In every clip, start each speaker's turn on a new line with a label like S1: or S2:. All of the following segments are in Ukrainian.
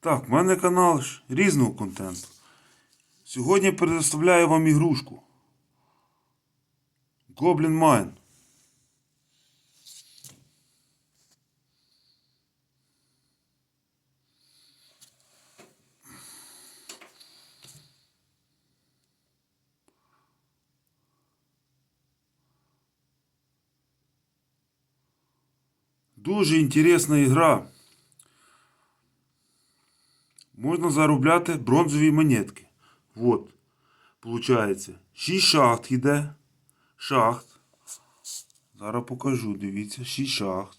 S1: Так, в мене канал різного контенту. Сьогодні предоставляю вам ігрушку. Goblin Mine. Дуже інтересна ігра. Можна заробляти бронзові монетки. Вот. Получається. 6 шахт йде. Шахт. Зараз покажу, дивіться, 6 шахт.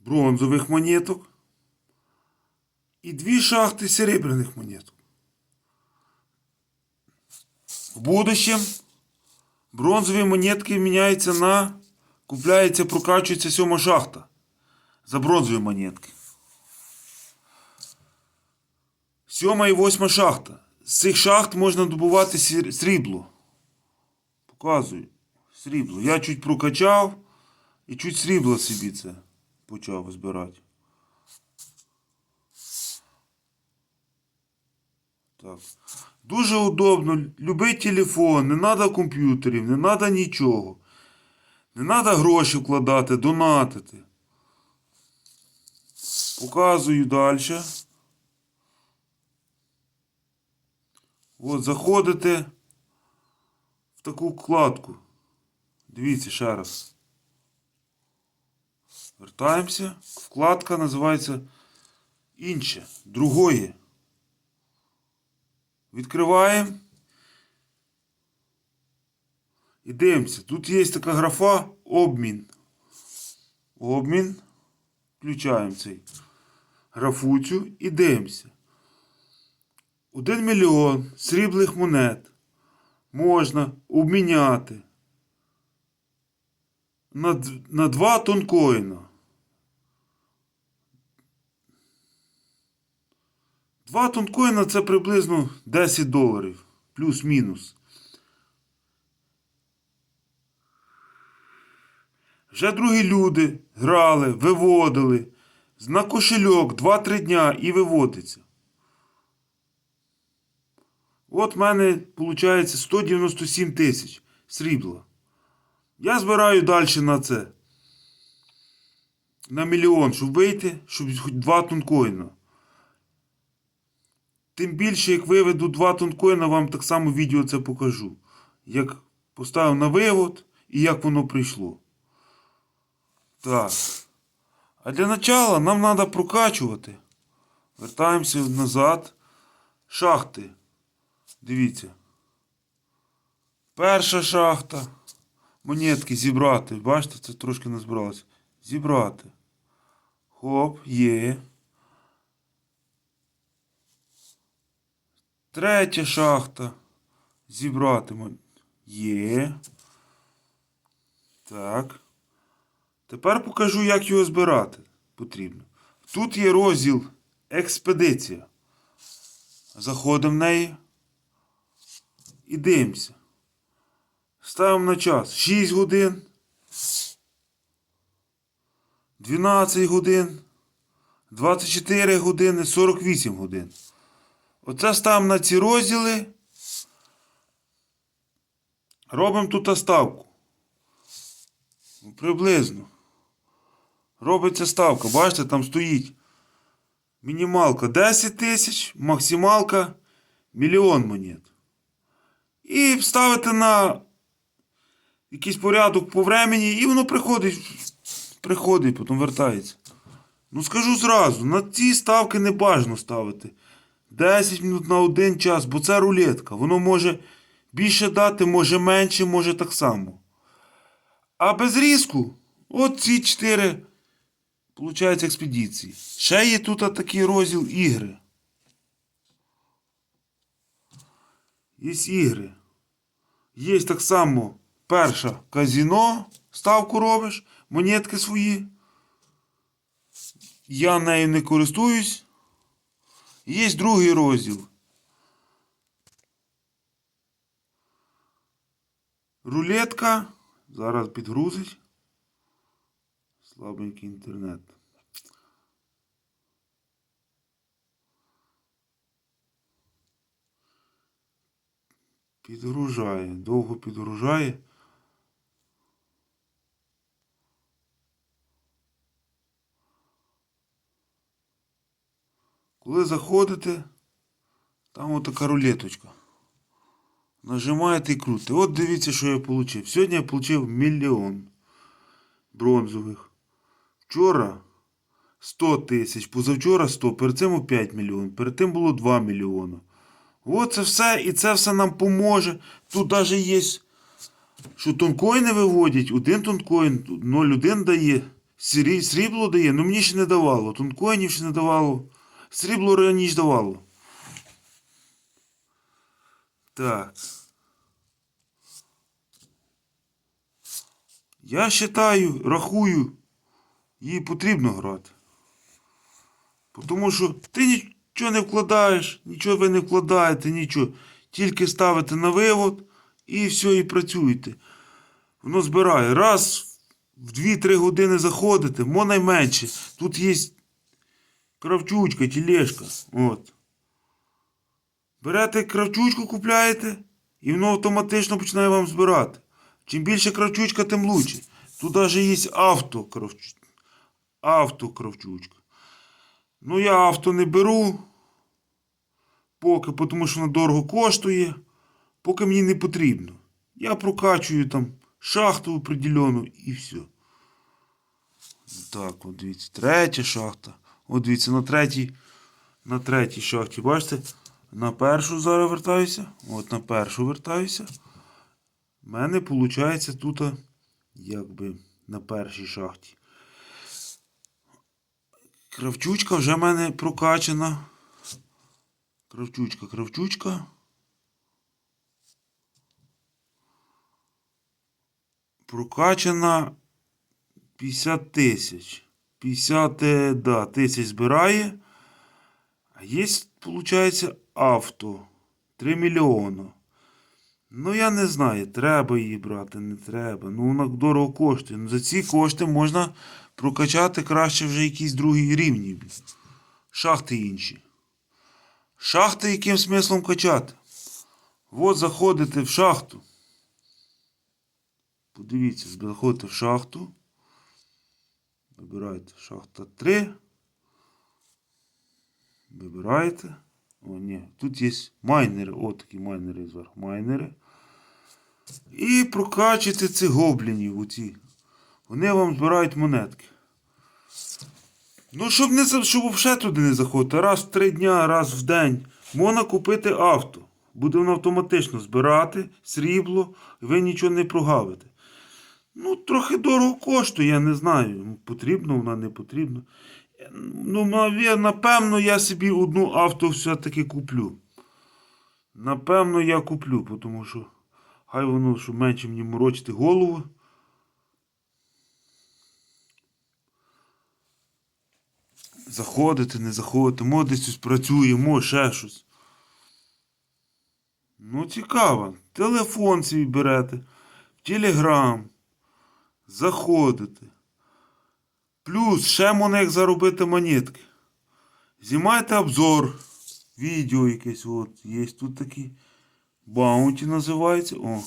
S1: Бронзових монеток. І дві шахти серебряних монеток. В будущем бронзові монетки міняються на. Купляється, прокачується сьома шахта. За бронзові монетки. Сьома і восьма шахта. З цих шахт можна добувати срібло. Показую. Срібло. Я чуть прокачав і чуть срібла собі це почав збирати. Так. Дуже удобно. Любий телефон, не треба комп'ютерів, не треба нічого. Не треба гроші вкладати, донатити. Показую далі. От, заходите в таку вкладку. Дивіться ще раз. Вертаємося. Вкладка називається інше, другое. Відкриваємо. І дивимося. Тут є така графа обмін. Обмін. Включаємо цей графу цю і дивимося. 1 мільйон срібних монет можна обміняти на, на 2 тонкоїна. 2 тонкоїна це приблизно 10 доларів. Плюс-мінус. Вже другі люди грали, виводили. На кошельок 2-3 дня і виводиться. От в мене виходить 197 тисяч срібла. Я збираю далі на це. На мільйон, щоб вийти, щоб хоч 2 тонкоїна. Тим більше, як виведу 2 тонкоїна, вам так само відео це покажу. Як поставив на вивод і як воно прийшло. Так. А для начала нам треба прокачувати. Вертаємося назад. Шахти. Дивіться. Перша шахта. Монетки зібрати. Бачите, це трошки не збиралося. Зібрати. Хоп, є. Третя шахта. Зібрати. Є. Так. Тепер покажу, як його збирати потрібно. Тут є розділ Експедиція. Заходимо в неї і дивимося. Ставимо на час 6 годин, 12 годин, 24 години, 48 годин. Оце ставимо на ці розділи. Робимо тут ставку. Приблизно. Робиться ставка. Бачите, там стоїть. Мінімалка 10 тисяч, максималка мільйон монет. І ставити на якийсь порядок по времені, і воно приходить, приходить, потім вертається. Ну скажу зразу, на ці ставки не бажано ставити. 10 минут на один час, бо це рулетка. Воно може більше дати, може менше, може так само. А без різку, от ці 4 Получається експедиції. Ще є тут такий розділ ігри. Є ігри. Є так само перша казіно. Ставку робиш, монетки свої. Я нею не користуюсь. Є другий розділ. Рулетка. Зараз підгрузить. Слабенький інтернет. Підгружає, довго підгружає. Коли заходите, там отака рулеточка. Нажимаєте і крутите. От дивіться, що я отримав. Сьогодні я отримав мільйон бронзових. Вчора 100 тисяч, позавчора 100, перед цим 5 мільйонів, перед тим було 2 мільйони. От це все, і це все нам поможе. Тут навіть є, що тонкоїни виводять, один тонкоін, 0,1 дає, срібло дає, ну мені ще не давало. Тонкоїнів ще не давало. Срібло раніше давало. Так. Я вважаю, рахую, їй потрібно грати. Тому що ти нічого не вкладаєш, нічого ви не вкладаєте, нічого. Тільки ставите на вивод і все, і працюєте. Воно збирає. Раз в 2-3 години заходите, мо найменше. Тут є кравчучка, тілешка. От. Берете кравчучку, купляєте, і воно автоматично починає вам збирати. Чим більше кравчучка, тим лучше. Тут навіть є авто кравчучка. Авто кравчучка. Ну, я авто не беру. Поки, тому що воно дорого коштує. Поки мені не потрібно. Я прокачую там шахту определену і все. Так, от дивіться, третя шахта. От дивіться, на третій, на третій шахті, бачите? На першу зараз вертаюся. От на першу вертаюся. У мене виходить тут, якби на першій шахті. Кравчучка вже в мене прокачана. Кравчучка, кравчучка. Прокачана 50 тисяч. 50 е, да, тисяч збирає. А є, виходить, авто. 3 мільйона. Ну, я не знаю, треба її брати, не треба. Ну, вона дорого коштує. Ну, за ці кошти можна прокачати краще вже якісь другі рівні. Шахти інші. Шахти яким смислом качати? От заходите в шахту. Подивіться, заходите в шахту. Вибираєте шахта 3. Вибираєте. О, ні, тут є майнери. От такі майнери зверху. Майнери. І прокачуєте цих гоблінів. Оці. Вони вам збирають монетки. Ну, щоб не щоб взагалі туди не заходити. Раз в три дня, раз в день. Можна купити авто. Буде воно автоматично збирати срібло, і ви нічого не прогавите. Ну, трохи дорого коштує, я не знаю. Потрібно вона, не потрібно. Ну, напевно, я собі одну авто все-таки куплю. Напевно, я куплю, тому що хай воно щоб менше мені морочити голову. Заходити, не заходити, може десь щось працює, ще щось. Ну, цікаво. Телефон свій берете, Телеграм, заходите. Плюс ще можна як заробити монетки. Знімайте обзор. Відео якесь от. Є тут такі. Баунті називається. О,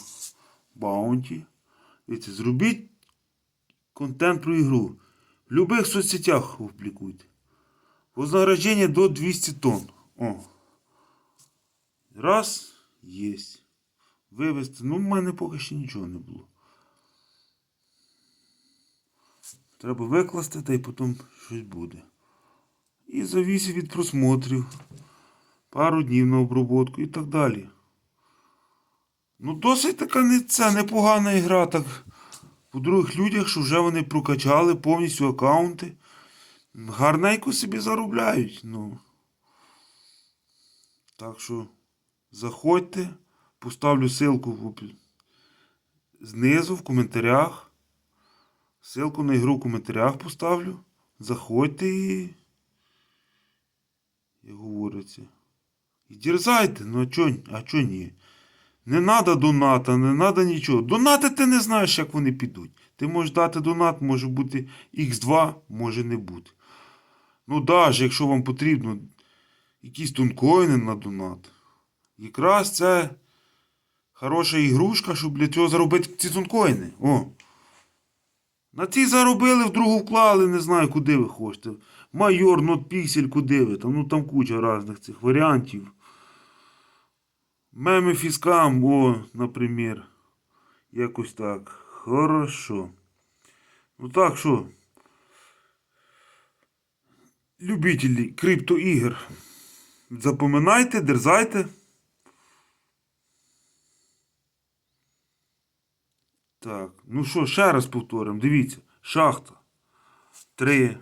S1: Баунті. Дивіться, зробіть контент про ігру. В будь-яких соцсетях опублікуйте. Вознаграждення до 200 тонн. О. Раз, є. Вивезти. Ну, в мене поки ще нічого не було. Треба викласти, та й потім щось буде. І завісить від просмотрів. Пару днів на оброботку і так далі. Ну, досить така не, це непогана ігра, так по других людях, що вже вони прокачали повністю аккаунти. Гарненько собі заробляють. Ну. Так що заходьте, поставлю ссылку в знизу в коментарях. Ссылку на ігру в коментарях поставлю. Заходьте і. Як говориться. І дерзайте, ну а чо, а чо ні? Не треба доната, не треба нічого. Донати ти не знаєш, як вони підуть. Ти можеш дати донат, може бути Х2, може не бути. Ну, навіть якщо вам потрібно якісь тонкоїни на донат, якраз це хороша ігрушка, щоб для цього заробити ці тонкоїни. О. На ці заробили, в другу вклали, не знаю, куди ви хочете. Майор, нотпіксель, куди ви там, ну там куча різних цих варіантів. Меми фіскам, о, наприклад. Якось так. Хорошо. Ну так що. Любителі криптоігр. Запоминайте, дерзайте. Так, ну що, ще раз повторимо. Дивіться. Шахта. 3,